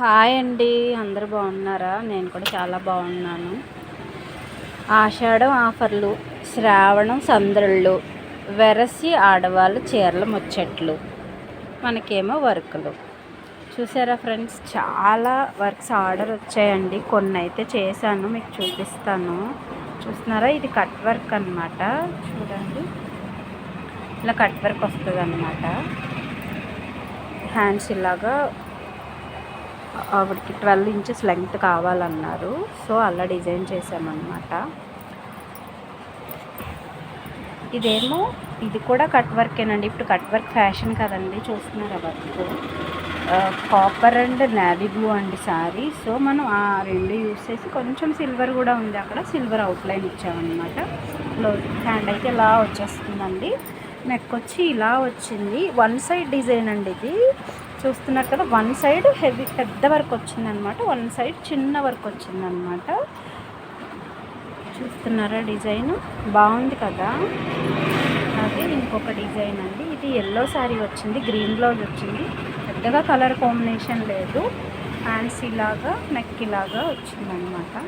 Hi అండి అందరు బాగున్నారా? నేను కూడా చాలా బాగున్నాను. ఆషాఢం ఆఫర్లు శ్రావణం సందరుళ్ళు వెరసి ఆడవాళ్ళు చీరల ముచ్చట్లు మనకేమో వర్కులు. చూసారా ఫ్రెండ్స్ చాలా వర్క్స్ ఆర్డర్ వచ్చాయండి. కొన్ని అయితే చేశాను మీకు చూపిస్తాను. చూస్తున్నారా? ఇది కట్ వర్క్ అనమాట చూడండి. ఇలా కట్ వర్క్ వస్తుంది అనమాట హ్యాండ్స్ ఇలాగా ఆవిడకి ట్వెల్వ్ ఇంచెస్ లెంగ్త్ కావాలన్నారు. సో అలా డిజైన్ చేసామన్నమాట ఇదేమో ఇది కూడా కట్ వర్కేనండి. ఇప్పుడు కట్ వర్క్ ఫ్యాషన్ కదండి చూస్తున్నారు work? Copper and navy blue అండి సారీ. సో మనం ఆ రెండు యూస్ చేసి కొంచెం సిల్వర్ కూడా ఉంది అక్కడ. సిల్వర్ అవుట్లైన్ ఇచ్చామన్నమాట. బ్లౌజ్ హ్యాండ్ అయితే ఇలా వచ్చేస్తుందండి. నెక్ వచ్చి ఇలా వచ్చింది. వన్ సైడ్ డిజైన్ అండి ఇది. చూస్తున్నారు కదా వన్ సైడ్ హెవీ పెద్ద వర్క్ వచ్చిందనమాట. వన్ సైడ్ చిన్న వర్క్ వచ్చిందనమాట. చూస్తున్నారా డిజైన్ బాగుంది కదా? అది ఇంకొక డిజైన్ అండి. ఇది ఎల్లో శారీ వచ్చింది గ్రీన్ బ్లౌజ్ వచ్చింది. పెద్దగా కలర్ కాంబినేషన్ లేదు. ఫ్యాన్సీ లాగా నెక్కి లాగా వచ్చిందనమాట.